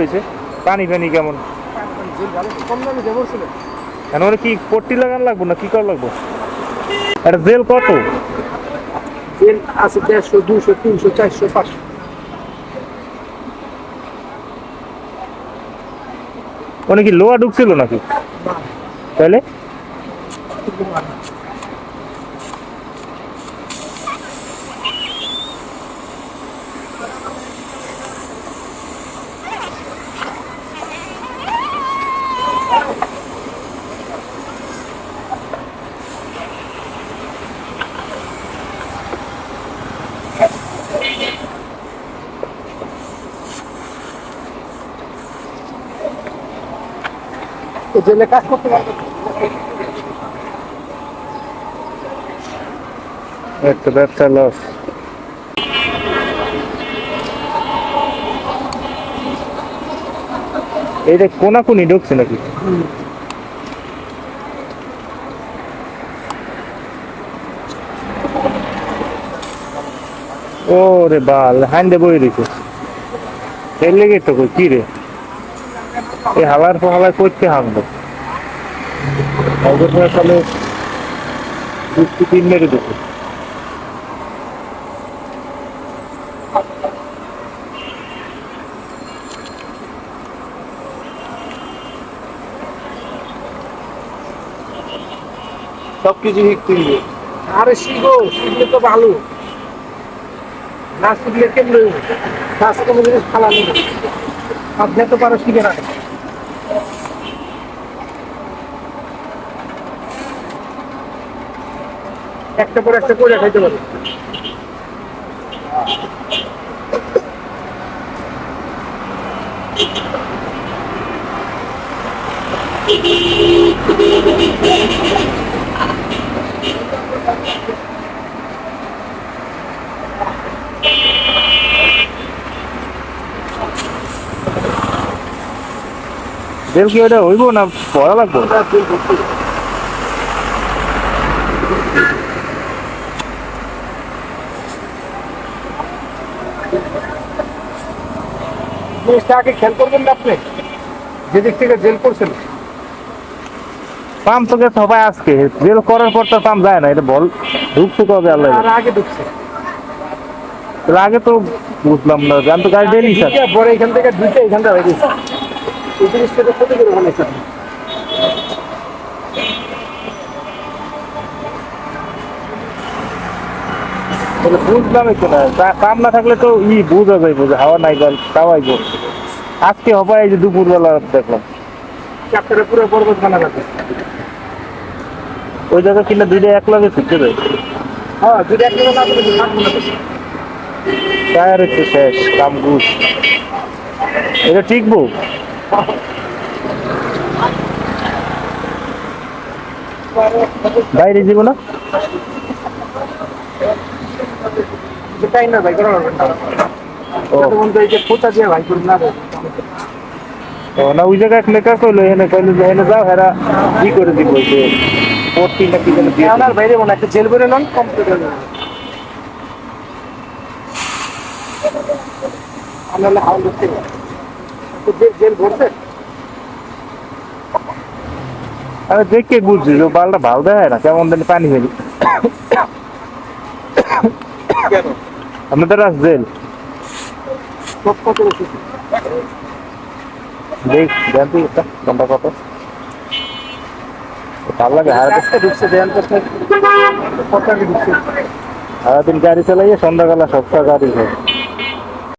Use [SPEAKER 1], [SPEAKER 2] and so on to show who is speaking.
[SPEAKER 1] হয়েছে পানি ফানি কেমন? এখন ওরা কি পট্টি লাগান লাগবো না কি করা লাগবো? এটা জেল কত?
[SPEAKER 2] তেল আছে দেড়শো দুশো তিনশো চারশো পাঁচশো।
[SPEAKER 1] ওনে কি লোয়া ঢুকছিল নাকি? তাহলে
[SPEAKER 2] জেলে কাজ করতে পারবে?
[SPEAKER 1] একটা ব্যবসা লস এইটা কোনাকুনি ঢুকছে নাকি? ও রে বাল হান্ডে বই দিছে এর লেগে তো কি রে? এই হালার ফালায় করতে তাহলে দুটি তিন মেরে দিছে
[SPEAKER 2] সব কিছু শিখতে হবে আরে শিখো শিখলে তো ভালো না শিখলে কেমন কাজ কোনো জিনিস খালা নেই। আপনি তো পারো শিখে রাখেন একটা পর একটা করে খাইতে পারে।
[SPEAKER 1] বেল কি ওটা হইব না পড়া লাগবো?
[SPEAKER 2] জিনিসটা আগে খেয়াল করবেন না আপনি? যেদিক থেকে জেল করছেন।
[SPEAKER 1] পাম্প তো গেছে সবাই আজকে। জেল করার পর তো পাম্প যায় না এটা বল। ঢুকতে কবে আল্লাহ
[SPEAKER 2] আর আগে ঢুকছে।
[SPEAKER 1] আগে তো বুঝলাম না আমি তো গাড়ি ডেলি স্যার
[SPEAKER 2] পরে এখান থেকে দুইটা এখান থেকে হয়ে গেছে এই জিনিসটা তো ক্ষতি করে বানাইছে
[SPEAKER 1] তাহলে বুঝলাম একটু না। কাম না থাকলে তো ই বুঝা যাইব যে হাওয়া নাই গেল তাও আইব আজকে হবে এই যে দুপুরবেলা দেখলাম।
[SPEAKER 2] পুরো পর্বত বানা যাবে
[SPEAKER 1] ওই জায়গা কিনা দুইটা এক লগে ছুটতে যায়
[SPEAKER 2] হ্যাঁ যদি এক জায়গায় না
[SPEAKER 1] টায়ার শেষ কাম গুছ এটা ঠিকবো? বাইরে যাব না?
[SPEAKER 2] না ভাই করা না।
[SPEAKER 1] ও।
[SPEAKER 2] তো এই যে খোঁচা দিয়ে ভাই করুন না
[SPEAKER 1] ও, না ওই জায়গায় লেখা কইলো এনে কইলো যে এনে যাও হেরা কি করে দিব যে পড়তি না কি যেন দিয়ে
[SPEAKER 2] আপনার বাইরে মনে একটা জেল করে নন কম্পিউটার আমরা হাওয়া করতে তো জেল জেল ভরছে
[SPEAKER 1] আমি দেখে বুঝছি বালটা ভালো দেয় না কেমন জানি পানি ফেলি।
[SPEAKER 2] কেন
[SPEAKER 1] আপনাদের আস জেল
[SPEAKER 2] কত
[SPEAKER 1] দেখ জানতে একটা কত? ভালো লাগে সারাদিন গাড়ি চালাইয়ে সন্ধ্যাবেলা সপ্তাহ গাড়ি হয়